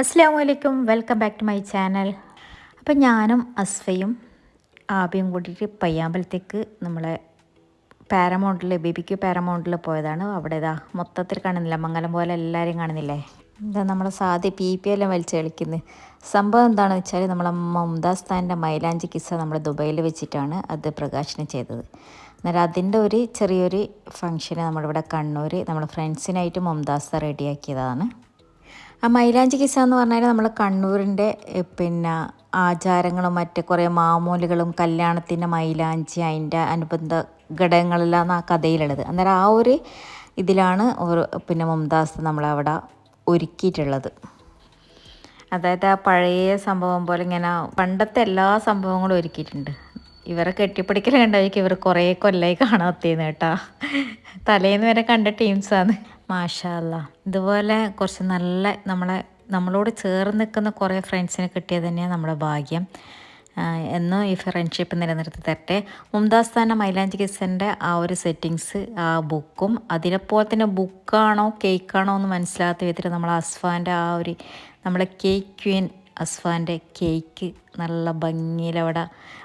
അസ്സാം വലൈക്കും welcome back to my channel അപ്പം ഞാനും അസ്ഫയും ആബിയും കൂടിയിട്ട് പയ്യാമ്പലത്തേക്ക് നമ്മളെ പാരമൗണ്ടിൽ ബേബിക്ക് പാരമൗണ്ടിൽ പോയതാണ്. അവിടെ ഇതാ മൊത്തത്തിൽ കാണുന്നില്ല. മംഗലം പോലെ എല്ലാവരെയും കാണുന്നില്ലേ? എന്താ നമ്മളെ സാധ്യ പി പി എല്ലാം വലിച്ച് കളിക്കുന്നത് സംഭവം എന്താണെന്ന് വെച്ചാൽ നമ്മളെ മുംതാസ് താന്റെ മൈലാഞ്ചി കിസ്സ നമ്മൾ ദുബൈയിൽ വെച്ചിട്ടാണ് അത് പ്രകാശനം ചെയ്തത്. അന്നേരം അതിന്റെ ഒരു ചെറിയൊരു ഫംഗ്ഷന് നമ്മളിവിടെ കണ്ണൂർ നമ്മുടെ ഫ്രണ്ട്സിനായിട്ട് മുംതാസ് റെഡിയാക്കിയതാണ് ആ മൈലാഞ്ചി കിസ എന്ന് പറഞ്ഞാൽ നമ്മൾ കണ്ണൂരിന്റെ പിന്നെ ആചാരങ്ങളും മറ്റ് കുറേ മാമൂലുകളും കല്യാണത്തിന്റെ മൈലാഞ്ചി അതിന്റെ അനുബന്ധ ഘടകങ്ങളെല്ലാം ആ കഥയിലുള്ളത്. അന്നേരം ആ ഒരു ഇതിലാണ് പിന്നെ മുംതാസ് നമ്മളവിടെ ഒരുക്കിയിട്ടുള്ളത്. അതായത് ആ പഴയ സംഭവം പോലെ ഇങ്ങനെ പണ്ടത്തെ എല്ലാ സംഭവങ്ങളും ഒരുക്കിയിട്ടുണ്ട്. ഇവരെ കെട്ടിപ്പിടിക്കൽ കണ്ടായിരിക്കും ഇവർ കുറേ കൊല്ലായി കാണാത്തേന്ന് കേട്ടോ. തലേന്ന് വരെ കണ്ട ടീംസാണ് മാഷാല്ല ഇതുപോലെ കുറച്ച് നല്ല നമ്മളെ നമ്മളോട് ചേർന്ന് നിൽക്കുന്ന കുറേ ഫ്രണ്ട്സിനെ കിട്ടിയത് തന്നെയാണ് നമ്മുടെ ഭാഗ്യം. എന്നും ഈ ഫ്രണ്ട്ഷിപ്പ് നിലനിർത്തി തരട്ടെ. മുംതാസ് താന മൈലാഞ്ചി കിസന്റെ ആ ഒരു സെറ്റിങ്സ് ആ ബുക്കും അതിനെപ്പോലെ തന്നെ ബുക്കാണോ കേക്കാണോ എന്ന് മനസ്സിലാത്ത വിധത്തിൽ നമ്മൾ അസ്ഫാന്റെ ആ ഒരു നമ്മളെ കേക്ക് ക്വീൻ അസ്ഫാന്റെ കേക്ക് നല്ല ഭംഗിയിലവിടെ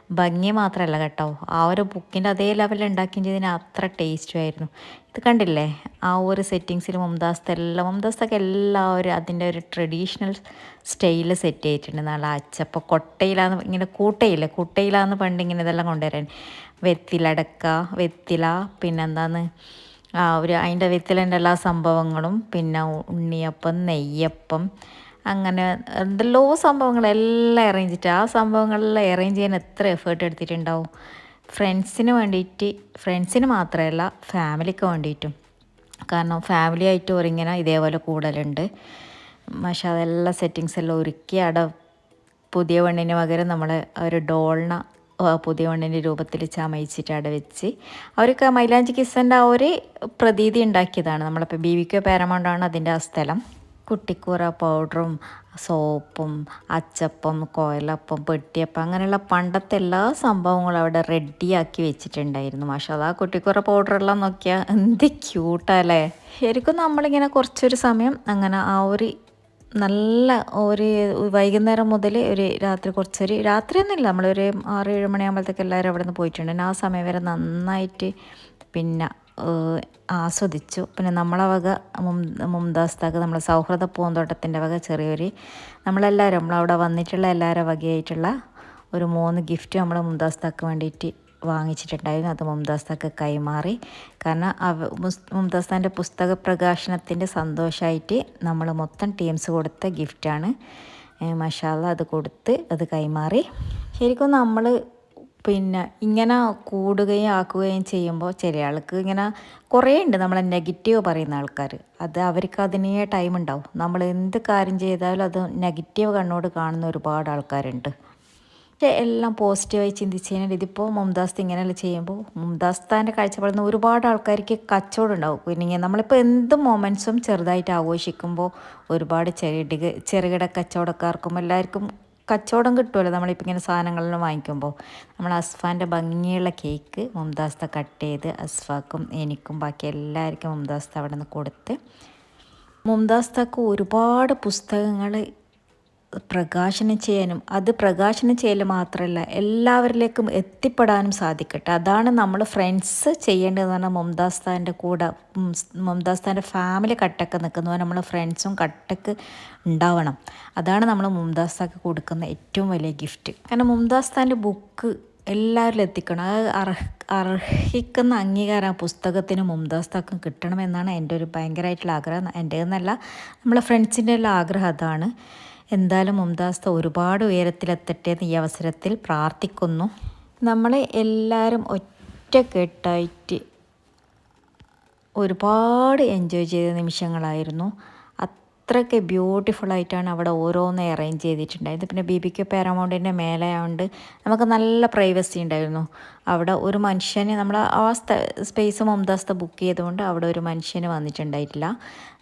ഭംഗി മാത്രമല്ല കേട്ടോ. ആ ഒരു ബുക്കിന്റെ അതേ ലെവലിൽ ഉണ്ടാക്കുകയും ചെയ്തതിന് അത്ര ടേസ്റ്റും ആയിരുന്നു. ഇത് കണ്ടില്ലേ? ആ ഒരു സെറ്റിങ്സിൽ മുംതാസ്ത്തെ എല്ലാം മുംതാസ്തൊക്കെ എല്ലാവരും അതിന്റെ ഒരു ട്രഡീഷണൽ സ്റ്റൈൽ സെറ്റ് ചെയ്തിട്ടുണ്ട്. നല്ല അച്ചപ്പം കൊട്ടയിലാന്ന് ഇങ്ങനെ കൂട്ടയില്ലേ? കൂട്ടയിലാന്ന് പണ്ട് ഇങ്ങനെ ഇതെല്ലാം കൊണ്ടുവരാൻ. വെത്തിലടക്ക വെത്തില പിന്നെന്താന്ന് ആ ഒരു അതിന്റെ വെത്തിലന്റെ എല്ലാ സംഭവങ്ങളും പിന്നെ ഉണ്ണിയപ്പം നെയ്യപ്പം അങ്ങനെ എന്തെല്ലോ സംഭവങ്ങളെല്ലാം അറേഞ്ച് ചെയ്തിട്ട് ആ സംഭവങ്ങളെല്ലാം അറേഞ്ച് ചെയ്യാൻ എത്ര എഫേർട്ട് എടുത്തിട്ടുണ്ടാവും? ഫ്രണ്ട്സിന് വേണ്ടിയിട്ട് ഫ്രണ്ട്സിന് മാത്രമല്ല ഫാമിലിക്ക് വേണ്ടിയിട്ടും. കാരണം ഫാമിലി ആയിട്ട് ഒരിങ്ങനെ ഇതേപോലെ കൂടലുണ്ട്. പക്ഷെ അതെല്ലാം സെറ്റിങ്സ് എല്ലാം ഒരുക്കി അവിടെ പുതിയ പെണ്ണിന് പകരം നമ്മൾ ഒരു ഡോളിന പുതിയ പെണ്ണിന്റെ രൂപത്തിൽ ചമയിച്ചിട്ട് അവിടെ വെച്ച് അവർക്ക് മൈലാഞ്ചി കിസ്സന്റെ ആ ഒരു പ്രതീതി ഉണ്ടാക്കിയതാണ്. നമ്മളിപ്പോൾ ബി വിക്കോ പാരമൗണ്ടാണ് അതിന്റെ ആ സ്ഥലം. കുട്ടിക്കൂറ പൗഡറും സോപ്പും അച്ചപ്പം കോയലപ്പം പെട്ടിയപ്പം അങ്ങനെയുള്ള പണ്ടത്തെ എല്ലാ സംഭവങ്ങളും അവിടെ റെഡിയാക്കി വെച്ചിട്ടുണ്ടായിരുന്നു. പക്ഷെ അത് ആ കുട്ടിക്കൂറ പൗഡറെല്ലാം നോക്കിയാൽ എന്ത് ക്യൂട്ടല്ലേ? ശരിക്കും നമ്മളിങ്ങനെ കുറച്ചൊരു സമയം അങ്ങനെ ആ ഒരു നല്ല ഒരു വൈകുന്നേരം മുതൽ ഒരു രാത്രി കുറച്ചൊരു രാത്രിയൊന്നുമില്ല നമ്മളൊരു ആറ് ഏഴ് മണിയാകുമ്പോഴത്തേക്ക് എല്ലാവരും അവിടെ നിന്ന് പോയിട്ടുണ്ട് ആ സമയം വരെ നന്നായിട്ട് പിന്നെ ആസ്വദിച്ചു. പിന്നെ നമ്മളെ വക മുംതാസ് താക്ക് നമ്മളെ സൗഹൃദ പൂന്തോട്ടത്തിന്റെ വക ചെറിയൊരു നമ്മളെല്ലാവരും നമ്മളവിടെ വന്നിട്ടുള്ള എല്ലാവരും വകയായിട്ടുള്ള ഒരു മൂന്ന് ഗിഫ്റ്റ് നമ്മൾ മുംതാസ് താക്ക് വേണ്ടിയിട്ട് വാങ്ങിച്ചിട്ടുണ്ടായിരുന്നു. അത് മുംതാസ് താക്ക് കൈമാറി. കാരണം അവ മുംതാസ്താന്റെ പുസ്തക പ്രകാശനത്തിന്റെ സന്തോഷമായിട്ട് നമ്മൾ മൊത്തം ടീംസ് കൊടുത്ത ഗിഫ്റ്റാണ് മഷാല അത് കൊടുത്ത് അത് കൈമാറി. ശരിക്കും നമ്മൾ പിന്നെ ഇങ്ങനെ കൂടുകയും ആക്കുകയും ചെയ്യുമ്പോൾ ചില ആൾക്ക് ഇങ്ങനെ കുറേ ഉണ്ട് നമ്മളെ നെഗറ്റീവ് പറയുന്ന ആൾക്കാർ. അത് അവർക്ക് അതിനേ ടൈം ഉണ്ടാവും. നമ്മൾ എന്ത് കാര്യം ചെയ്താലും അത് നെഗറ്റീവ് കണ്ണോട് കാണുന്ന ഒരുപാട് ആൾക്കാരുണ്ട്. പക്ഷേ എല്ലാം പോസിറ്റീവായി ചിന്തിച്ച് കഴിഞ്ഞാൽ ഇതിപ്പോൾ മുംതാസ് ഇങ്ങനെയല്ല ചെയ്യുമ്പോൾ മുംതാസ് താന്റെ കാഴ്ചപ്പാടിൽ നിന്ന് ഒരുപാട് ആൾക്കാർക്ക് കച്ചവടം ഉണ്ടാവും. പിന്നെ നമ്മളിപ്പോൾ എന്ത് മൊമെന്റ്സും ചെറുതായിട്ട് ആഘോഷിക്കുമ്പോൾ ഒരുപാട് ചെറിയ ചെറുകിട കച്ചവടക്കാർക്കും എല്ലാവർക്കും കച്ചവടം കിട്ടുമല്ലോ നമ്മളിപ്പോൾ ഇങ്ങനെ സാധനങ്ങളെല്ലാം വാങ്ങിക്കുമ്പോൾ. നമ്മൾ അസ്ഫാന്റെ ഭംഗിയുള്ള കേക്ക് മുംതാസ്ത കട്ട് ചെയ്ത് അസ്ഫാക്കും എനിക്കും ബാക്കി എല്ലാവർക്കും മുംതാസ്ത അവിടെ നിന്ന് കൊടുത്ത്. മുംതാസ്തക്ക് ഒരുപാട് പുസ്തകങ്ങൾ പ്രകാശനം ചെയ്യാനും അത് പ്രകാശനം ചെയ്യൽ മാത്രമല്ല എല്ലാവരിലേക്കും എത്തിപ്പെടാനും സാധിക്കട്ടെ. അതാണ് നമ്മൾ ഫ്രണ്ട്സ് ചെയ്യേണ്ടതെന്ന് പറഞ്ഞാൽ മുംതാസ് താന്റെ കൂടെ മുംതാസ് താന്റെ ഫാമിലി കട്ടക്ക് നിൽക്കുന്ന നമ്മൾ ഫ്രണ്ട്സും കട്ടക്ക് ഉണ്ടാവണം. അതാണ് നമ്മൾ മുംതാസ് താക്ക് കൊടുക്കുന്ന ഏറ്റവും വലിയ ഗിഫ്റ്റ് കാരണം മുംതാസ് താന്റെ ബുക്ക് എല്ലാവരിലും എത്തിക്കണം. അത് അർഹ അർഹിക്കുന്ന അംഗീകാരം ആ പുസ്തകത്തിന് മുംതാസ് താക്കും കിട്ടണമെന്നാണ് എന്റെ ഒരു ഭയങ്കരമായിട്ടുള്ള ആഗ്രഹം. എന്റെ എന്നല്ല നമ്മളെ ഫ്രണ്ട്സിന്റെ എല്ലാം ആഗ്രഹം അതാണ്. എന്തായാലും മുംതാസ് ഒരുപാട് ഉയരത്തിലെത്തട്ടെ എന്ന് ഈ അവസരത്തിൽ പ്രാർത്ഥിക്കുന്നു. നമ്മൾ എല്ലാവരും ഒറ്റക്കെട്ടായിട്ട് ഒരുപാട് എൻജോയ് ചെയ്ത നിമിഷങ്ങളായിരുന്നു. അത്രയ്ക്ക് ബ്യൂട്ടിഫുൾ ആയിട്ടാണ് അവിടെ ഓരോന്ന് അറേഞ്ച് ചെയ്തിട്ടുണ്ടായത് പിന്നെ ബി ബി ക്യു പാരമൗണ്ടിന്റെ മേലെ ആയതുകൊണ്ട് നമുക്ക് നല്ല പ്രൈവസി ഉണ്ടായിരുന്നു. അവിടെ ഒരു മനുഷ്യന് നമ്മൾ ആ സ്പേസ് മുംതാസ്ത ബുക്ക് ചെയ്തുകൊണ്ട് അവിടെ ഒരു മനുഷ്യന് വന്നിട്ടുണ്ടായിട്ടില്ല.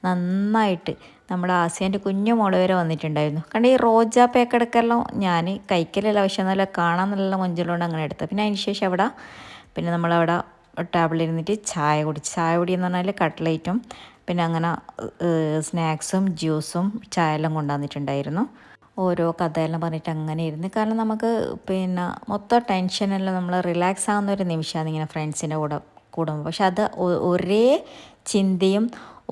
നന്നായിട്ട് നമ്മുടെ ആസിയാന്റെ കുഞ്ഞു മോൾ വരെ വന്നിട്ടുണ്ടായിരുന്നു. കാരണം ഈ റോജാ പേക്കെടുക്കെല്ലാം ഞാൻ കഴിക്കലല്ല പക്ഷെ നല്ല കാണാൻ നല്ല മൊഞ്ചലുകൊണ്ട് അങ്ങനെ എടുത്തത്. പിന്നെ അതിന് ശേഷം അവിടെ പിന്നെ നമ്മളവിടെ ടേബിളിൽ ഇരുന്നിട്ട് ചായ കുടിച്ച് ചായ കുടി എന്ന് പറഞ്ഞാൽ കട്ട്ലേറ്റും പിന്നെ അങ്ങനെ സ്നാക്സും ജ്യൂസും ചായയെല്ലാം കൊണ്ടുവന്നിട്ടുണ്ടായിരുന്നു. ഓരോ കഥയെല്ലാം പറഞ്ഞിട്ട് അങ്ങനെ ഇരുന്ന്. കാരണം നമുക്ക് പിന്നെ മൊത്തം ടെൻഷനെല്ലാം നമ്മൾ റിലാക്സ് ആകുന്ന ഒരു നിമിഷമാണ് ഇങ്ങനെ ഫ്രണ്ട്സിന്റെ കൂടെ കൂടുമ്പോൾ. പക്ഷെ അത് ഒരേ ചിന്തയും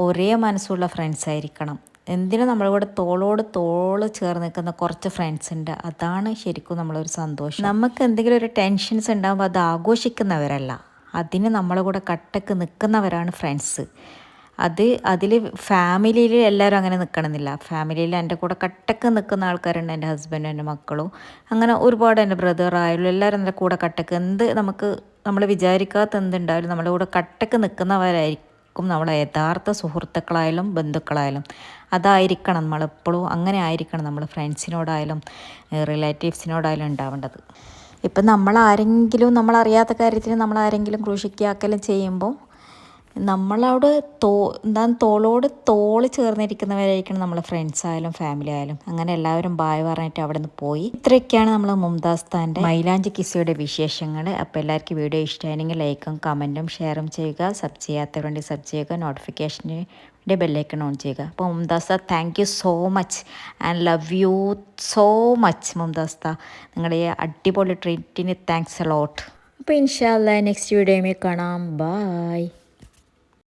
ഒരേ മനസ്സുള്ള ഫ്രണ്ട്സ് ആയിരിക്കണം. എന്തിനും നമ്മുടെ കൂടെ തോളോട് തോൾ ചേർന്ന് നിൽക്കുന്ന കുറച്ച് ഫ്രണ്ട്സ് ഉണ്ട് അതാണ് ശരിക്കും നമ്മളൊരു സന്തോഷം. നമുക്ക് എന്തെങ്കിലും ഒരു ടെൻഷൻസ് ഉണ്ടാകുമ്പോൾ അത് ആഘോഷിക്കുന്നവരല്ല. അതിന് നമ്മളെ കൂടെ കട്ടക്ക് നിൽക്കുന്നവരാണ് ഫ്രണ്ട്സ് അത് അതിൽ ഫാമിലിയിൽ എല്ലാവരും അങ്ങനെ നിൽക്കണമെന്നില്ല ഫാമിലിയിൽ എന്റെ കൂടെ കട്ടക്ക് നിൽക്കുന്ന ആൾക്കാരുണ്ട് എന്റെ ഹസ്ബൻഡും എന്റെ മക്കളും. അങ്ങനെ ഒരുപാട് എന്റെ ബ്രദർ ആയാലും എല്ലാവരും എന്റെ കൂടെ കട്ടക്ക് എന്ത് നമുക്ക് നമ്മൾ വിചാരിക്കാത്ത എന്തുണ്ടായാലും നമ്മുടെ കൂടെ കട്ടക്ക് നിൽക്കുന്നവരായിരിക്കും നമ്മളെ യഥാർത്ഥ സുഹൃത്തുക്കളായാലും ബന്ധുക്കളായാലും. അതായിരിക്കണം നമ്മളെപ്പോഴും അങ്ങനെ ആയിരിക്കണം നമ്മൾ ഫ്രണ്ട്സിനോടായാലും റിലേറ്റീവ്സിനോടായാലും ഉണ്ടാവേണ്ടത്. ഇപ്പം നമ്മൾ ആരെങ്കിലും നമ്മളറിയാത്ത കാര്യത്തിന് നമ്മൾ ആരെങ്കിലും ക്രൂശിക്കാക്കെല്ലാം ചെയ്യുമ്പോൾ നമ്മളവിടെ തോ എന്താണ് തോളോട് തോൾ ചേർന്നിരിക്കുന്നവരായിരിക്കണം നമ്മളെ ഫ്രണ്ട്സ് ആയാലും ഫാമിലി ആയാലും. അങ്ങനെ എല്ലാവരും ബായ് പറഞ്ഞിട്ട് അവിടെ നിന്ന് പോയി. ഇത്രയൊക്കെയാണ് നമ്മൾ മുംതാസ് താന്റെ മൈലാഞ്ചി കിസ്സയുടെ വിശേഷങ്ങൾ. അപ്പോൾ എല്ലാവർക്കും വീഡിയോ ഇഷ്ടമായിരുന്നെങ്കിൽ ലൈക്കും കമന്റും ഷെയറും ചെയ്യുക. സബ് ചെയ്യാത്തവരുണ്ടെങ്കിൽ സബ് ചെയ്യുക. നോട്ടിഫിക്കേഷന് വേണ്ടി ബെല്ലൈക്കൺ ഓൺ ചെയ്യുക. അപ്പോൾ Mumtaz thank you so much and love you so much Mumtaz നിങ്ങളുടെ ഈ അടിപൊളി ട്രീറ്റിന് താങ്ക്സ് അലോട്ട് അപ്പോൾ ഇൻഷാല്ല നെക്സ്റ്റ് വീഡിയോയിൽ കാണാം. ബായ്